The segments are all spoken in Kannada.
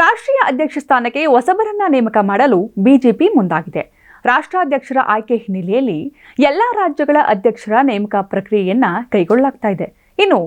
ರಾಷ್ಟ್ರೀಯ ಅಧ್ಯಕ್ಷ ಸ್ಥಾನಕ್ಕೆ ಹೊಸಬರನ್ನ ನೇಮಕ ಮಾಡಲು ಬಿಜೆಪಿ ಮುಂದಾಗಿದೆ. ರಾಷ್ಟ್ರಾಧ್ಯಕ್ಷರ ಆಯ್ಕೆ ಹಿನ್ನೆಲೆಯಲ್ಲಿ ಎಲ್ಲ ರಾಜ್ಯಗಳ ಅಧ್ಯಕ್ಷರ ನೇಮಕ ಪ್ರಕ್ರಿಯೆಯನ್ನ ಕೈಗೊಳ್ಳಲಾಗ್ತಾ ಇದೆ. ಇನ್ನು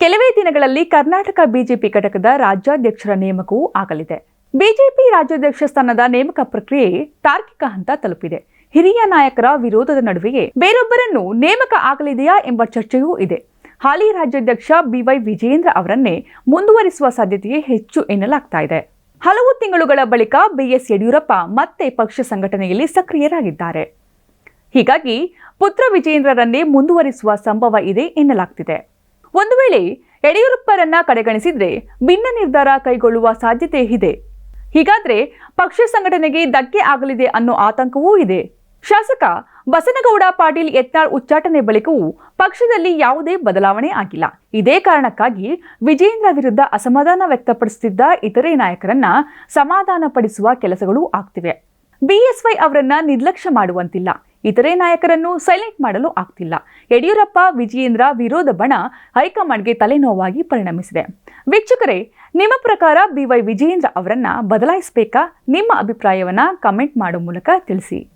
ಕೆಲವೇ ದಿನಗಳಲ್ಲಿ ಕರ್ನಾಟಕ ಬಿಜೆಪಿ ಘಟಕದ ರಾಜ್ಯಾಧ್ಯಕ್ಷರ ನೇಮಕವೂ ಆಗಲಿದೆ. ಬಿಜೆಪಿ ರಾಜ್ಯಾಧ್ಯಕ್ಷ ಸ್ಥಾನದ ನೇಮಕ ಪ್ರಕ್ರಿಯೆ ತಾರ್ಕಿಕ ಹಂತ ತಲುಪಿದೆ. ಹಿರಿಯ ನಾಯಕರ ವಿರೋಧದ ನಡುವೆಯೇ ಬೇರೊಬ್ಬರನ್ನು ನೇಮಕ ಆಗಲಿದೆಯಾ ಎಂಬ ಚರ್ಚೆಯೂ ಇದೆ. ಹಾಲಿ ರಾಜ್ಯಾಧ್ಯಕ್ಷ ಬಿವೈ ವಿಜೇಂದ್ರ ಅವರನ್ನೇ ಮುಂದುವರಿಸುವ ಸಾಧ್ಯತೆಯೇ ಹೆಚ್ಚು ಎನ್ನಲಾಗ್ತಾ ಇದೆ. ಹಲವು ತಿಂಗಳುಗಳ ಬಳಿಕ ಬಿಎಸ್ ಯಡಿಯೂರಪ್ಪ ಮತ್ತೆ ಪಕ್ಷ ಸಂಘಟನೆಯಲ್ಲಿ ಸಕ್ರಿಯರಾಗಿದ್ದಾರೆ. ಹೀಗಾಗಿ ಪುತ್ರ ವಿಜೇಂದ್ರರನ್ನೇ ಮುಂದುವರಿಸುವ ಸಂಭವ ಇದೆ ಎನ್ನಲಾಗ್ತಿದೆ. ಒಂದು ವೇಳೆ ಯಡಿಯೂರಪ್ಪರನ್ನ ಕಡೆಗಣಿಸಿದ್ರೆ ಭಿನ್ನ ನಿರ್ಧಾರ ಕೈಗೊಳ್ಳುವ ಸಾಧ್ಯತೆ ಇದೆ. ಹೀಗಾದ್ರೆ ಪಕ್ಷ ಸಂಘಟನೆಗೆ ಧಕ್ಕೆ ಆಗಲಿದೆ ಅನ್ನೋ ಆತಂಕವೂ ಇದೆ. ಶಾಸಕ ಬಸನಗೌಡ ಪಾಟೀಲ್ ಯತ್ನಾಳ್ ಉಚ್ಚಾಟನೆ ಬಳಿಕವೂ ಪಕ್ಷದಲ್ಲಿ ಯಾವುದೇ ಬದಲಾವಣೆ ಆಗಿಲ್ಲ. ಇದೇ ಕಾರಣಕ್ಕಾಗಿ ವಿಜೇಂದ್ರ ವಿರುದ್ಧ ಅಸಮಾಧಾನ ವ್ಯಕ್ತಪಡಿಸುತ್ತಿದ್ದ ಇತರೆ ನಾಯಕರನ್ನ ಸಮಾಧಾನಪಡಿಸುವ ಕೆಲಸಗಳು ಆಗ್ತಿವೆ. ಬಿಎಸ್ವೈ ಅವರನ್ನ ನಿರ್ಲಕ್ಷ್ಯ ಮಾಡುವಂತಿಲ್ಲ. ಇತರೆ ನಾಯಕರನ್ನು ಸೈಲೆಂಟ್ ಮಾಡಲು ಆಗ್ತಿಲ್ಲ. ಯಡಿಯೂರಪ್ಪ, ವಿಜಯೇಂದ್ರ ವಿರೋಧ ಬಣ ಹೈಕಮಾಂಡ್ಗೆ ತಲೆನೋವಾಗಿ ಪರಿಣಮಿಸಿದೆ. ವೀಕ್ಷಕರೇ, ನಿಮ್ಮ ಪ್ರಕಾರ ಬಿವೈ ವಿಜಯೇಂದ್ರ ಅವರನ್ನ ಬದಲಾಯಿಸಬೇಕಾ? ನಿಮ್ಮ ಅಭಿಪ್ರಾಯವನ್ನ ಕಮೆಂಟ್ ಮಾಡೋ ಮೂಲಕ ತಿಳಿಸಿ.